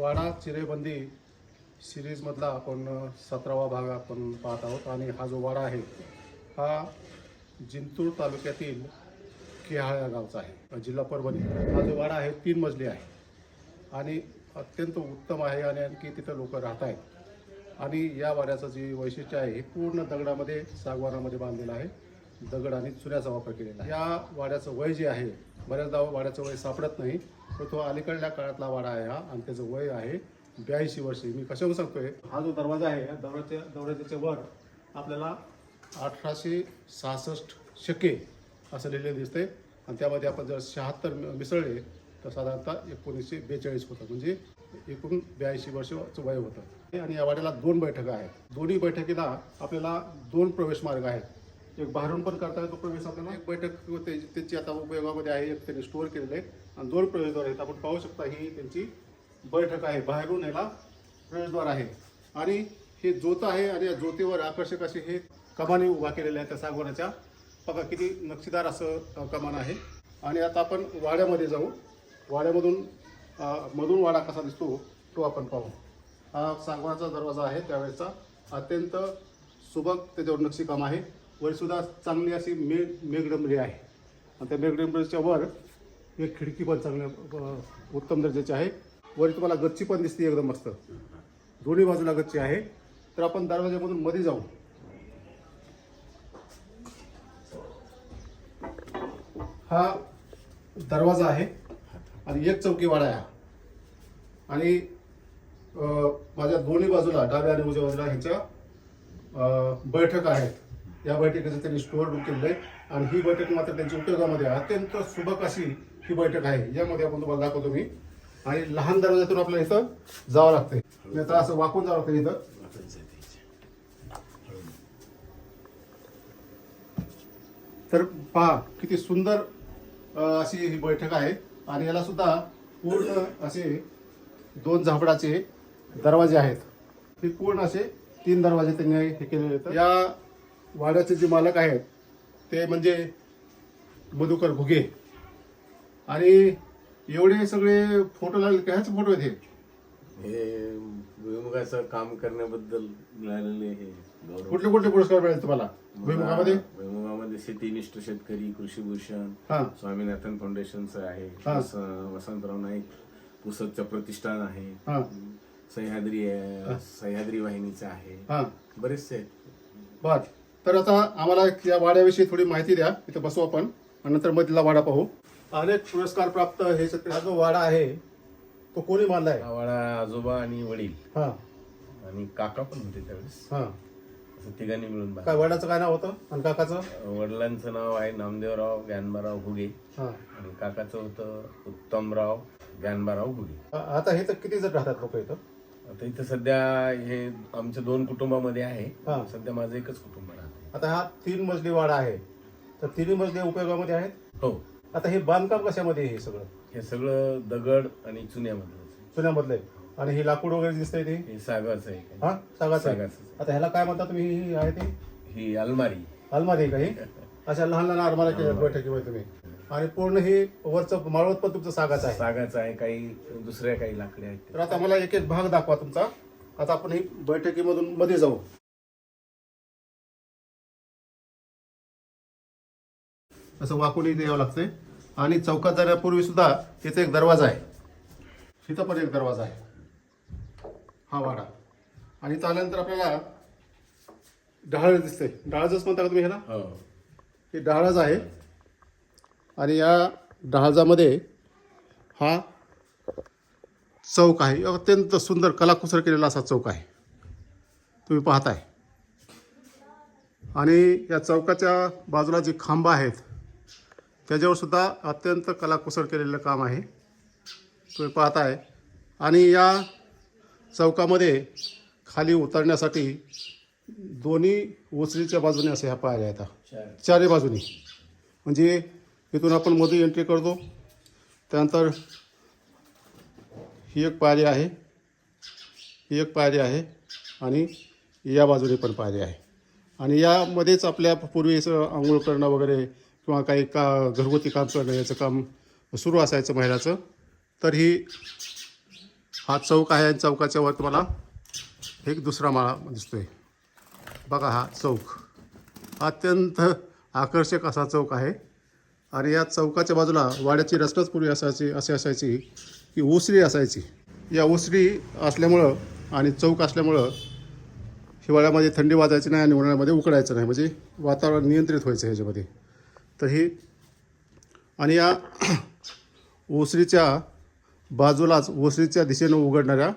वाडा चिरेबंदी सिरीजमधला आपण सतरावा भाग आपण पाहत आहोत. आणि हा जो वाडा आहे हा जिंतूर तालुक्यातील केहाळ या गावचा आहे जिल्हा परभणी. हा जो वाडा आहे तीन मजली आहे. आणि अत्यंत उत्तम आहे आणि आणखी तिथं लोक राहत आहेत. आणि या वाड्याचं जे वैशिष्ट्य आहे हे पूर्ण दगडामध्ये सागवानामध्ये बांधलेलं आहे. दगड आणि चुन्याचा वापर केलेला आहे. या वाड्याचं वय जे आहे बऱ्याचदा वाड्याचं वय सापडत नाही. तर तो अलीकडल्या काळातला वाडा आहे हा आणि त्याचं वय आहे ब्याऐंशी वर्षे. मी कशावर सांगतोय? हा जो दरवाजा आहे या दरवाजा दरवाजाच्या वर आपल्याला अठराशे सहासष्ट शके असं लिहिलेलं दिसतंय. आणि त्यामध्ये आपण जर शहात्तर मिसळले तर साधारणतः एकोणीसशे बेचाळीस होतं. म्हणजे एकूण ब्याऐंशी वर्षाचं वय होतं. आणि या वाड्याला दोन बैठका आहेत. दोन्ही बैठकीला आपल्याला दोन प्रवेश मार्ग आहेत. एक बाहेरून पण करता येतो प्रवेश आपल्याला. एक बैठक ते- आता उपयोगामध्ये आहे एक त्यांनी स्टोअर केलेलं आहे. दोन प्रवेशद्वार आहेत. आपण पाहू शकता ही त्यांची बैठक आहे. बाहेरून याला प्रवेशद्वार आहे. आणि हे ज्योत आहे आणि या ज्योतीवर आकर्षक असे हे कमानी उभा केलेल्या आहेत. त्या सागवानाच्या. बघा किती नक्षीदार असं कमान आहे. आणि आता आपण वाड्यामध्ये जाऊ. वाड्यामधून मधून वाडा कसा दिसतो तो आपण पाहू. हा सागवानाचा दरवाजा आहे. त्यावेळेचा अत्यंत सुबक त्याच्यावर नक्षीकाम आहे. वरसुद्धा चांगली अशी मेघ मेघडंबरी आहे. आणि त्या मेघडंबरीच्या वर एक खिडकी पण चांगल्या उत्तम दर्जाची आहे. वरी तुम्हाला गच्ची पण दिसते एकदम मस्त. दोन्ही बाजूला गच्ची आहे. तर आपण दरवाजामधून मध्ये जाऊ. हा दरवाजा आहे आणि एक चौकी वाडा आहे. आणि माझ्या दोन्ही बाजूला डाव्या आणि उजव्या बाजूला ह्याच्या बैठक आहेत. या बैठकीचं त्यांनी स्टोअर रूम केलेलं आहे. आणि ही बैठक मात्र त्यांच्या उपयोगामध्ये अत्यंत सुबक अशी ही बैठक आहे. यामध्ये आपण तुम्हाला दाखवतो मी. आणि लहान दरवाजातून आपल्याला इथं जावं लागतंय. नाही तर असं वाकून जावं लागतं इथं. तर पहा किती सुंदर अशी ही बैठक आहे. आणि याला सुद्धा पूर्ण असे दोन झापडाचे दरवाजे आहेत. हे पूर्ण असे तीन दरवाजे त्यांनी हे केलेले आहेत. या वाड्याचे जे मालक आहेत ते म्हणजे मधुकर घुगे. आणि एवढे सगळे फोटो लागले कायचे फोटो आहेत हे. भुईमुगाचं काम करण्याबद्दल मिळालेले हे गौरव. कुठले कुठले पुरस्कार मिळाले तुम्हाला भुईमुगामध्ये? भुईमुगामध्ये शेतीनिष्ठ शेतकरी कृषीभूषण हा. स्वामीनाथन फाउंडेशनचं आहे. हा. वस- वसंतराव नाईक पुसदचं प्रतिष्ठान आहे. हा. सह्याद्री सह्याद्री वाहिनीचं आहे. हा. बरेचसे आहेत. बर. तर आता आम्हाला या वाड्याविषयी थोडी माहिती द्या. इथे बसू आपण. आणि नंतर मधला वाडा पाहू. अनेक पुरस्कार प्राप्त हे सगळे- हा जो वाडा आहे तो कोणी बांधलाय आवाळा आजोबा आणि वडील. हा. आणि काका पण होते त्यावेळेस. हा. असं तिघांनी मिळून काय. वडिलाचं काय नाव होतं? आणि काकाचं? वडिलांचं नाव आहे नामदेवराव ज्ञानबाराव घुगे. हा. आणि काकाचं होतं उत्तमराव ज्ञानबाराव घुगे. आ- आता हे तर किती जण राहतात लोक इथं? आता इथं सध्या हे आमच्या दोन कुटुंबामध्ये आहे. हा. सध्या माझं एकच कुटुंब राहते आता हा तीन मजली वाडा आहे. तर तिन्ही मजली उपयोगामध्ये आहेत? हो. आता हे बांधकाम कशामध्ये आहे हे सगळं? हे सगळं दगड आणि चुन्यामधलं. चुन्यामधलं आहे. आणि हे लाकूड वगैरे दिसतंय ते? हे सागाचं आहे. हा? सागाचं आहे. सागाचं. आता ह्याला काय म्हणता तुम्ही? ही आहे ती? ही अलमारी. अलमारी आहे का ही? अशा लहान लहान अलमाऱ्या केल्या बैठकीमध्ये तुम्ही. आणि पूर्ण हे वरचं माळवत पण तुमचं सागाचं आहे. सागाचं आहे. काही दुसऱ्या काही लाकडी आहेत. तर आता मला एक एक भाग दाखवा तुमचा. आता आपण ही बैठकीमधून मध्ये जाऊ. असं वाकून इथे यावं लागतंय. आणि चौकात जाण्यापूर्वी सुद्धा तिथे एक दरवाजा आहे. तिथं पण एक दरवाजा आहे. हा वाडा. आणि इथं आल्यानंतर आपल्याला डहाळ दिसते डहाळच म्हणता का तुम्ही ह्याला? हो. हे डहाळच आहे. आणि या डहाळजामध्ये हा चौक आहे. अत्यंत सुंदर कलाकुसर केलेला असा चौक आहे. तुम्ही पाहताय. आणि या चौकाच्या बाजूला जी खांबं आहेत त्याच्यावर सुद्धा अत्यंत कलाकुसर केलेलं काम आहे. तुम्ही पाहताय. आणि या चौकामध्ये खाली उतरण्यासाठी दोन्ही ओसरीच्या बाजूने असे ह्या पायऱ्या आहेत. चारही बाजूनी. म्हणजे इथून आपण मध्ये एंट्री करतो. त्यानंतर ही एक पायरी आहे. ही एक पायरी आहे. आणि या बाजूने पण पायरी आहे. आणि यामध्येच आपल्या पूर्वीचं आंघोळ करणं वगैरे किंवा काही का घरगुती काम करणं याचं काम सुरू असायचं महिलाचं तर ही हा चौक आहे आणि चौकाच्या वर तुम्हाला एक दुसरा माळा दिसतोय. बघा हा चौक. अत्यंत आकर्षक असा चौक आहे. आणि या चौकाच्या बाजूला वाड्याची रचनाच पूर्वी असायची अशी असायची की ओसरी असायची. या ओसरी असल्यामुळं आणि चौक असल्यामुळं हिवाळ्यामध्ये थंडी वाजायची नाही आणि उन्हाळ्यामध्ये उकडायचं नाही. म्हणजे वातावरण नियंत्रित व्हायचं ह्याच्यामध्ये. तर ही आणि या ओसरीच्या बाजूलाच ओसरीच्या दिशेनं उघडणाऱ्या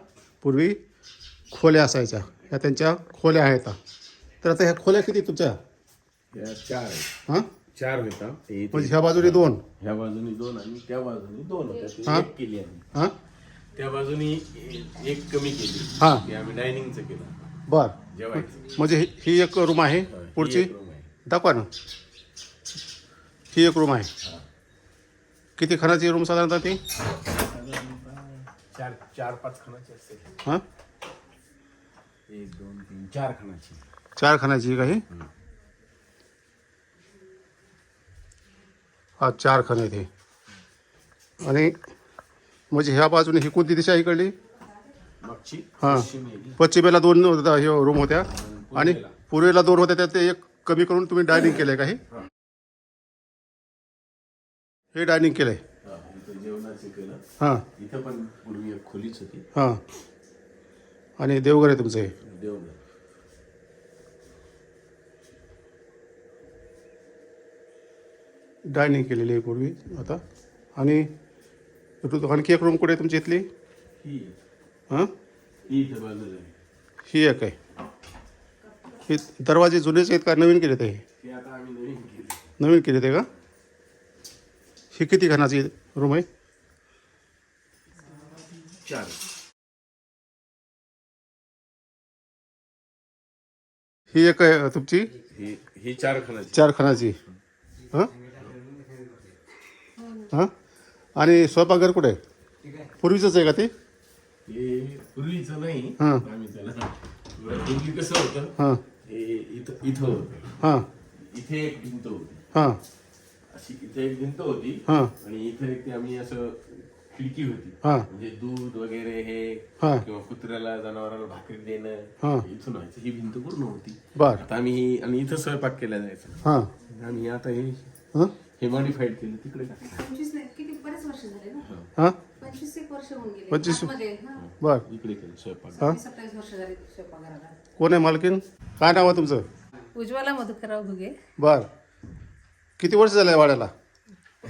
पूर्वी खोल्या असायच्या. ह्या त्यांच्या खोल्या आहेत. तर आता ह्या खोल्या किती तुमच्या? या चार हां? चार होता म्हणजे ह्या बाजूने दोन? ह्या बाजूनी दोन आणि त्या बाजूनी दोन होत्या. हा. एक केली आम्ही. हां? त्या बाजूनी एक कमी केली. हा. ते आम्ही डायनिंगचं केलं. बर. जेवायचं. म्हणजे ही- एक रूम आहे पुढची. दाखवा ना. ही एक रूम आहे. किती खणाची रूम साधारणतः ती? चार चार पाच खणाची असते. हां? एक दोन तीन चार खणाची. चार खानाची काही हा? चार खान आहेत हे. आणि म्हणजे ह्या बाजूने ही कोणती दिशा आहे इकडली? मागची हा. पश्चिम आहे. पश्चिमेला दोन हे रूम होत्या. आणि पूर्वेला. दोन होत्या त्यात ते एक कमी करून तुम्ही डायनिंग केलंय का हे. हा. डायनिंग केलंय. हा, इथं जेवणाचं केलं. हां. इथं पण पूर्वी एक खोलीच होती. हां. आणि देवघर आहे तुमचं हे. देवघर. डायनिंग केलेली आहे पूर्वी आता. आणि आणखी एक रूम कुठे आहे तुमची इथली? ही. आहे. हां? ही इथं बाजूला आहे. ही एक आहे. हे दरवाजे जुनेच आहेत का? नवीन केले ते ती आता आम्ही नवीन केली. नवीन केले ते का? ही किती खानाची रूम आहे चार ही एक आहे तुमची? ही ही चार खणाची चार खानाची. हां? हां? आणि स्वयंपाकघर कुठे? आहे पूर्वीचंच आहे का ते? हे पूर्वीचं नाही. हा. आम्ही त्याला पूर्वी कसं होतं? हां. हे इथं इथं होतं. हां. इथे एक भिंत होती. हां. अशी इथे एक भिंत होती हां. आणि इथे एक ते आम्ही असं खिडकी होती. हां. म्हणजे दूध वगैरे हे हा. किंवा कुत्र्याला जनावराला भाकरी हा. देणं इथून व्हायचं. ही भिंत पूर्ण होती. बर. आता आम्ही ही आणि इथं स्वयंपाक केला जायचा. हां. आम्ही आता हे हां? हे मॉडिफाईड केलं तिकडे टाकलं. पंचवीस नाही किती बरेच वर्ष झाले ना? हां. पंचवीस एक वर्ष होऊन गेले. पंचवीस- आतमध्ये, हा. बर. इकडे केलं स्वयंपाक. हां? सत्तावीस वर्ष झाली स्वयंपाकघराला कोण आहे मालकीन? काय नाव आहे तुमचं? उज्ज्वला मधुकरराव घुगे. बर. किती वर्ष झाले वाड्याला?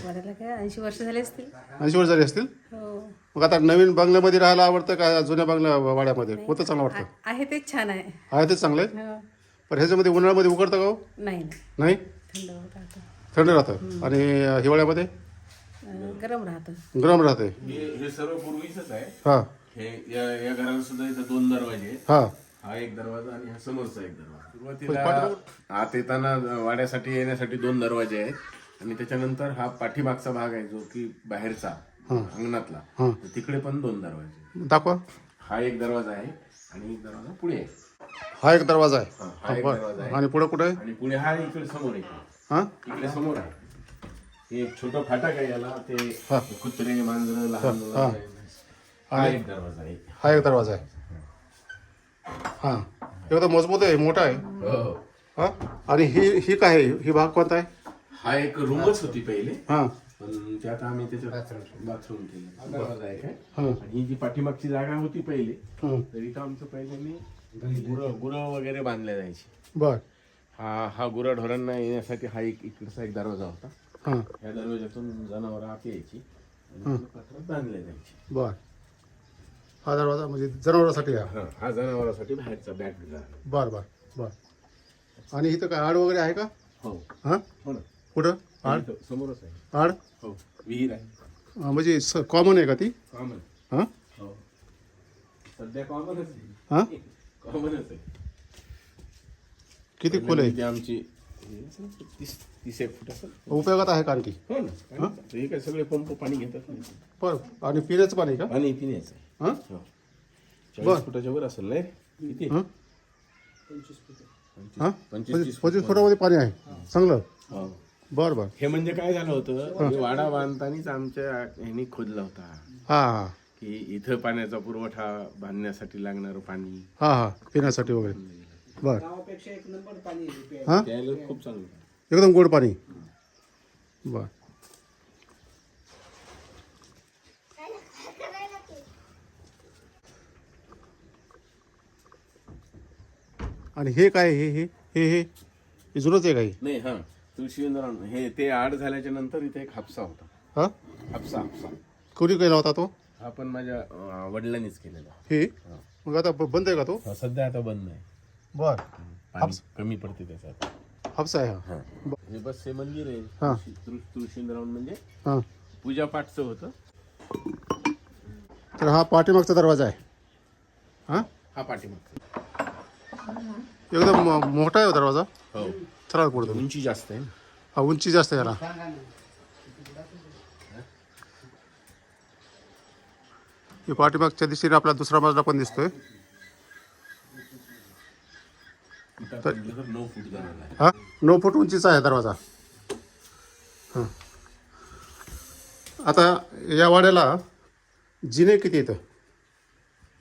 वाड्याला काय ऐंशी वर्ष झाले असतील. ऐंशी वर्ष झाली असतील? हो. मग आता नवीन बंगल्यामध्ये राहायला आवडतं का जुन्या बंगल्या वाड्यामध्ये? कोणतं चांगलं वाटतं? आहे तेच छान आहे. आहे तेच चांगलं आहे? हो. पण ह्याच्यामध्ये उन्हाळ्यामध्ये उकडतं का हो? नाही. नाही? नाही थंड राहतं. थंड राहतं. आणि हिवाळ्यामध्ये? अं, गरम राहतं. गरम राहते. हे हे सर्व आहे. हां. हे या या घराला सुद्धा इथं दोन दरवाजे आहेत. हां. हा एक दरवाजा आणि हा समोरचा एक दरवाजा. सुरुवातीला आत येताना वाड्यासाठी येण्यासाठी दोन दरवाजे आहेत. आणि त्याच्यानंतर हा पाठीमागचा भाग आहे जो की बाहेरचा अंगणातला. तिकडे पण दोन दरवाजे. दाखवा. हा एक दरवाजा आहे आणि एक दरवाजा पुढे आहे. हा एक दरवाजा आहे. एक दरवाजा आहे. आणि पुढे कुठे आहे? आणि पुढे हा इकडे समोर आहे. हां? इकडे समोर आहे. हे एक छोटं फाटक आहे याला. ते हा. कुत्रे मांजरं लहान. हा एक दरवाजा आहे. हा एक दरवाजा आहे. हां. एकदम मजबूत आहे मोठा आहे. हो. हां. आणि ही ही काय आहे? ही भाग कोणता आहे? हा एक रूमच होती पहिले. हां. पण ते आता आम्ही त्याच्यात बाथरूम केलं. दरवाजा आहे काय हां. आणि ही जी पाठीमागची जागा होती पहिले हं. तर इथं आमचं पहिल्याने गुरं गुरं वगैरे बांधल्या जायची. बर. हा हा गुरं ढोरांना येण्यासाठी हा एक इकडचा एक दरवाजा होता. हां. या दरवाजातून जनावरं आत यायची आणि पात्रात बांधल्या जायची. बर. हा दरवाजा म्हणजे जनावरांसाठी हा हा जनावरांसाठी बाहेरचा बर बर बर. आणि इथं काय आड वगैरे आहे का? हो. हां? हो ना. कुठं? आड? इथं समोरच आहे. आड? हो विहीर आहे. म्हणजे कॉमन आहे का ती? कॉमन हां? हो. सध्या कॉमनच हां? आहे कॉमनच आहे. किती खोल आहे म्हणजे आमची हे असेल तीस तीस एक फूट असेल उपयोगात आहे का आणखी? हो ना. हे? काय सगळे पंप पाणी घेतात ना. बर. आणि पिण्याचं पाणी का? पाणी पिण्याचं हां? हो. चाळीस फुटाच्या वर असेल? किती? हां? हां? पंचवीस पंचवीस फुटामध्ये पाणी आहे. चांगलं. हो. बर बर. हे म्हणजे काय झालं होतं? हे. वाडा बांधतानीच आमच्या ह्यांनी खोदला होता. हां हां. की इथं पाण्याचा पुरवठा बांधण्यासाठी लागणारं पाणी. हां हां. पिण्यासाठी वगैरे. बर. हां? त्याला खूप चांगलं. एकदम गोड पाणी. बर. आणि हे काय हे हे हे हे हे जुनंच आहे. काही नाही हा. तुळशी हे ते आड झाल्याच्यानंतर इथे एक हापसा होता. हां? हापसा हापसा. कोणी केला होता तो? हा पण माझ्या अं, वडिलांनीच केलेला. हे? मग आता ब- बंद आहे का तो? हा, सध्या आता बंद आहे बर. पाणी कमी पडते त्याच्यात हापसा आहे हा. हा. हे बस हे मंदिर आहे. हा. तुळशी- तुळ- म्हणजे हां. पूजा पाठचं होतं. तर हा पाठीमागचा दरवाजा आहे. हां? हा पाठीमागचा. एकदम मोठा आहे हो दरवाजा. हो. पुढे तुम्ही. उंची जास्त आहे हा उंची जास्त आहे याला हे पाठीमागच्या दिशेने आपला दुसरा मजला पण दिसतोय. हा? नऊ फूट उंचीचा आहे दरवाजा. हां. आता या वाड्याला जिने किती येतं?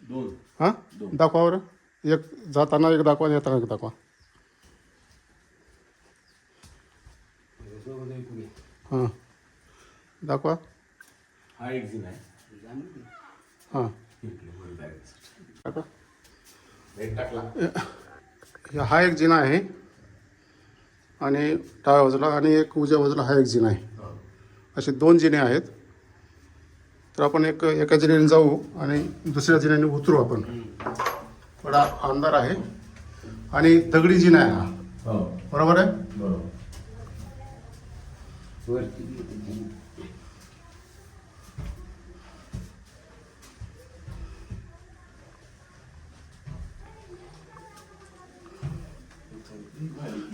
दोन. हां? दाखवा बरं. एक जाताना एक दाखवा येताना एक दाखवा. हां. दाखवा. हा एक जिना आहे. हां. दाखवा. हा एक जिना आहे. आणि डाव्या बाजूला आणि एक उजव्या बाजूला हा एक जिना आहे. असे दोन जिने आहेत. तर आपण एक एका जिन्याने जाऊ आणि दुसऱ्या जिन्याने उतरू आपण. थोडा अंधार आहे. आणि दगडी जिना आहे हा. हो. बरोबर आहे? बरोबर.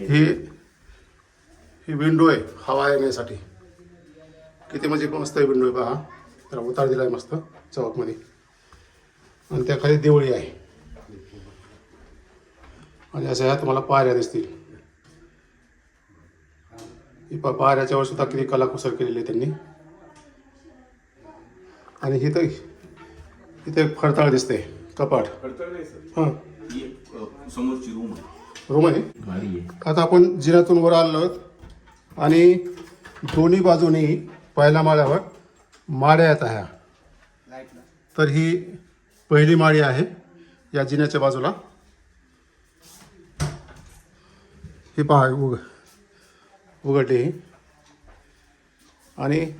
ही ही विंडो आहे हवा येण्यासाठी. किती म्हणजे मस्त आहे विंडो आहे पहा त्याला उतार दिला आहे मस्त चौकमध्ये. आणि त्या खाली देवळी आहे. आणि अशा ह्या तुम्हाला पायऱ्या दिसतील. ही पा पायऱ्याच्यावर सुद्धा किती कलाकुसर केलेली आहे त्यांनी. आणि इथं इथे एक फडताळ दिसते कपाट. हां. ही समोरची रूम आहे. रूम आहे? गाडी आहे. आता आपण जिन्यातून वर आलो आणि दोन्ही बाजूनी पहिल्या माळ्यावर माळ्या आहेत ह्या तर ही पहिली माळी आहे या जिन्याच्या बाजूला. ही पहा उघ उघडली ही. आणि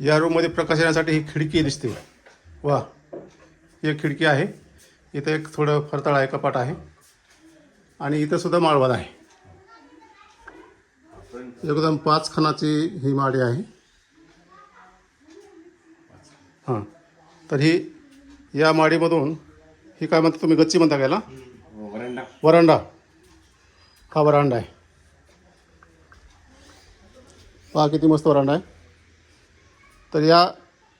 या रूममध्ये प्रकाश येण्यासाठी ही खिडकी दिसते. वा ही एक खिडकी आहे. इथं एक थोडं फरतळ आहे कपाट आहे. आणि इथं सुद्धा माळवण आहे. एकदम पाच खणाची ही माडी आहे. हां. तर ही या माडीमधून ही काय म्हणता तुम्ही गच्ची म्हणता गेला वरंडा. वरांडा. हा वरांडा आहे. पहा किती मस्त वरांडा आहे. तर या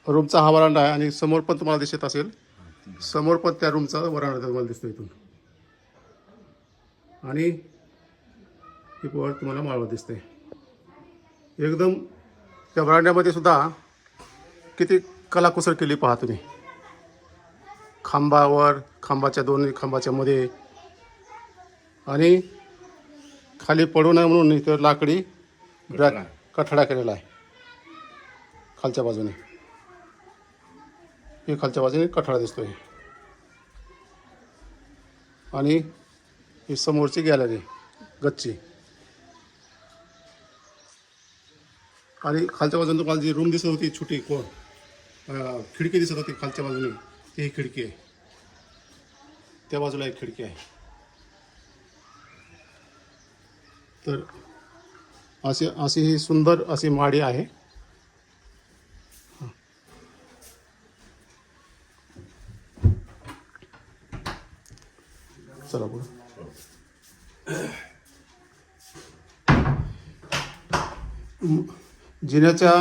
रूमचा हा वरांडा आहे आणि समोर पण तुम्हाला दिसत असेल. समोर पण त्या रूमचा वरांडा तुम्हाला दिसतो इथून. आणि ही वर तुम्हाला माळवत दिसते एकदम त्या वरांड्यामध्ये सुद्धा किती कलाकुसर केली पहा तुम्ही. खांबावर खांबाच्या दोन्ही खांबाच्या मध्ये. आणि खाली पडू नये म्हणून इथं लाकडी ब्रॅक कठडा केलेला आहे. खालच्या बाजूने. हे खालच्या बाजूने कठडा दिसतोय. आणि ही समोरची गॅलरी गच्ची. आणि खालच्या बाजूने तुम्हाला जी रूम दिसत होती छोटी कोण? खिडकी दिसत होती खालच्या बाजूने. ती ही खिडकी आहे. त्या बाजूला एक खिडकी आहे. तर अशी अशी ही सुंदर अशी माडी आहे. चला पुढे. जिन्याच्या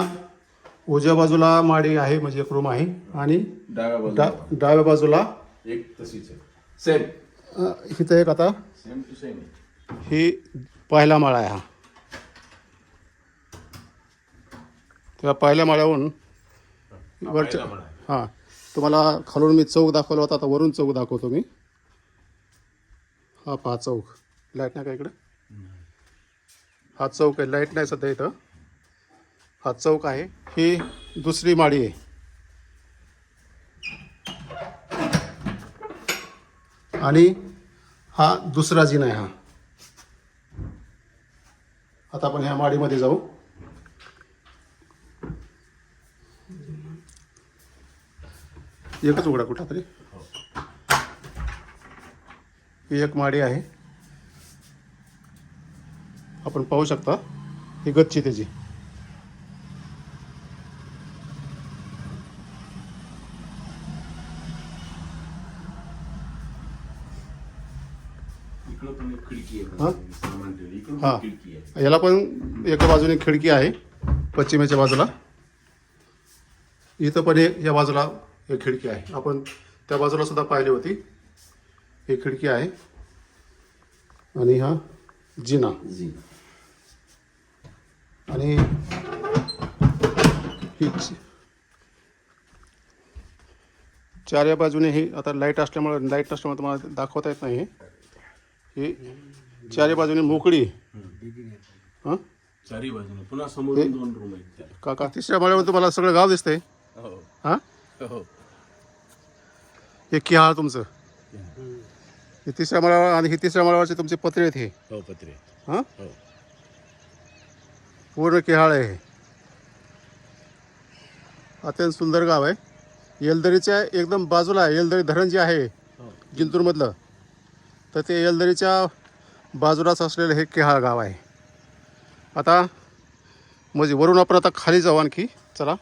उजव्या बाजूला माडी आहे म्हणजे एक रूम आहे. आणि डाव्या डा बाजूला डाव्या बाजूला एक तशीच सेम इथं एक आता. सेम टू सेम ही पहिला माळा आहे हा. त्या पहिल्या माळ्याहून वरच्या. हां. तुम्हाला खालून मी चौक दाखवला होता आता वरून चौक दाखवतो मी. हा पहा चौक. लाइट नाही का इकडं? हा चौक आहे. लाइट नाही सध्या इथं. हा चौक आहे. ही दुसरी माळी आहे. आणि हा दुसरा जिना आहे हा. आता आपण ह्या माडीमध्ये जाऊ. एकच उघडा कुठं तरी. ही एक माडी आहे. आपण पाहू शकता ही गच्ची त्याची. हा? याला पण एका बाजूने खिडकी आहे पश्चिमेच्या बाजूला. इथं पण एक या बाजूला एक खिडकी आहे. आपण त्या बाजूला सुद्धा पाहिली होती. ही खिडकी आहे. आणि हा जिना. आणि ही चार या बाजूने ही आता लाइट असल्यामुळे लाइट असल्यामुळे तुम्हाला दाखवता येत नाही हे चारही बाजूने मोकळी. हां? चारी बाजूने. पुन्हा समोरून दोन रूम आहेत त्याला. काका तिसऱ्या माळ्यावर तुम्हाला सगळं गाव दिसतंय? हो. हां? हो. हे किहाळ तुमचं. हे तिसऱ्या माळ्यावर आणि हे तिसऱ्या माळ्यावरचे तुमचे पत्रे आहेत हे. हो पत्रे हां? हो. पूर्ण किहाळ आहे हे. अत्यंत सुंदर गाव आहे. येलदरीच्या एकदम बाजूला आहे येलदरी धरण जे आहे हो. जिंतूरमधलं तर ते येलदरीच्या बाजूलाच असलेलं हे केहाळ गाव आहे. आता म्हणजे वरून आपण आता खाली जाऊ आणखी. चला.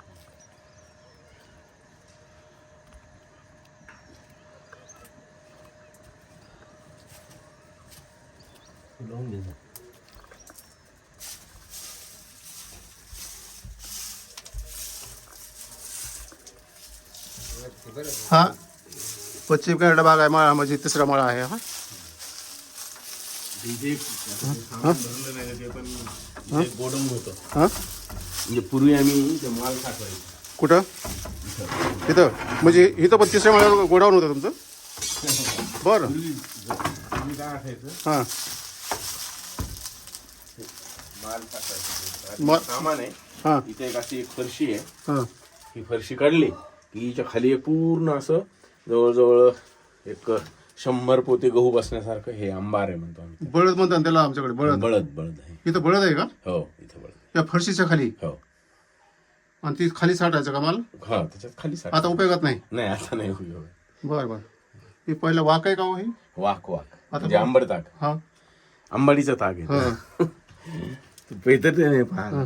हा पश्चिम कन्नड भाग आहे माळा म्हणजे तिसरा माळा आहे हा इथे सामान भरलं नाही ते पण एक गोडाऊन होतं हां? म्हणजे पूर्वी आम्ही ते माल साठवायचो. कुठं? इथं. म्हणजे इथं पण तिसऱ्या माळ्यावर गोडाऊन होतं तुमचं? बरं. पूर्वी पूर्वी काय असायचं हां. माल साठवायचं. मा- सामान आहे. हां. इथे एक अशी एक फरशी आहे. हां. ही फरशी काढली की हिच्या खाली एक पूर्ण असं जवळजवळ एक शंभर पोते गहू बसण्यासारखं हे अंबार आहे म्हणतो आम्ही. बळद म्हणतात त्याला आमच्याकडे बळद. बळद बळद आहे. इथं बळद आहे का? हो इथे बळद या फरशीच्या खाली? हो. आणि ती खाली साठायचं का माल? हा त्याच्यात खाली साठ. आता उपयोगात नाही? नाही आता नाही उपयोग. बरं बरं. हे पहिलं वाक आहे का हो हे? वाक वाक. आता म्हणजे आंबट ताक. हा. आंबाडीचं ताक आहे. पेतर ते नाही पहा.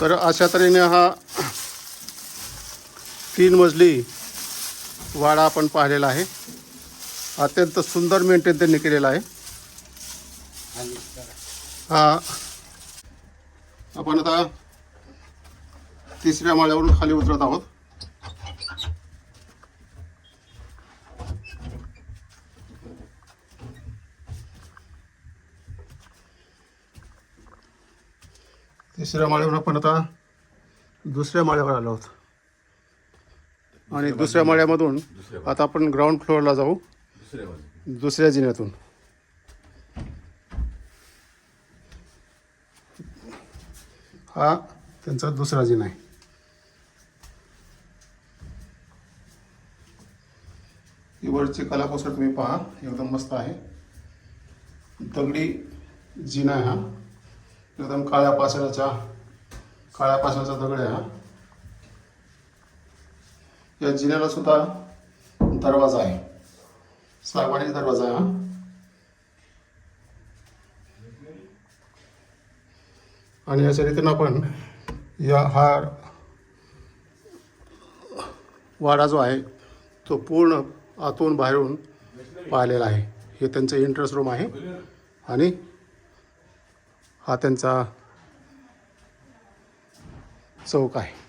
तर अशा तऱ्हेने हा तीन मजली वाडा आपण पाहिलेला आहे. अत्यंत सुंदर मेंटेन त्यांनी केलेला आहे. हा. आपण आता तिसऱ्या माळ्यावरून खाली उतरत आहोत. तिसऱ्या माळ्यावरून आपण आता दुसऱ्या माळ्यावर आलो आहोत. आणि दुसऱ्या माळ्यामधून आता आपण ग्राउंड फ्लोअरला जाऊ. दुसऱ्या जिन्यातून. हा त्यांचा दुसरा जिना आहे. ही वरची कलाकुसर तुम्ही पहा एकदम मस्त आहे. दगडी जिना आहे हा. एकदम काळ्या पाषाणाच्या काळ्या पासण्याचा दगड आहे हा. या जिन्याला सुद्धा दरवाजा आहे. सागवानी दरवाजा आहे हा. आणि याच्या रीतीनं आपण या हा वाडा जो आहे तो पूर्ण आतून बाहेरून पाहिलेला आहे. हे त्यांचं इंटरेस्ट रूम आहे. आणि हा त्यांचा चौक आहे.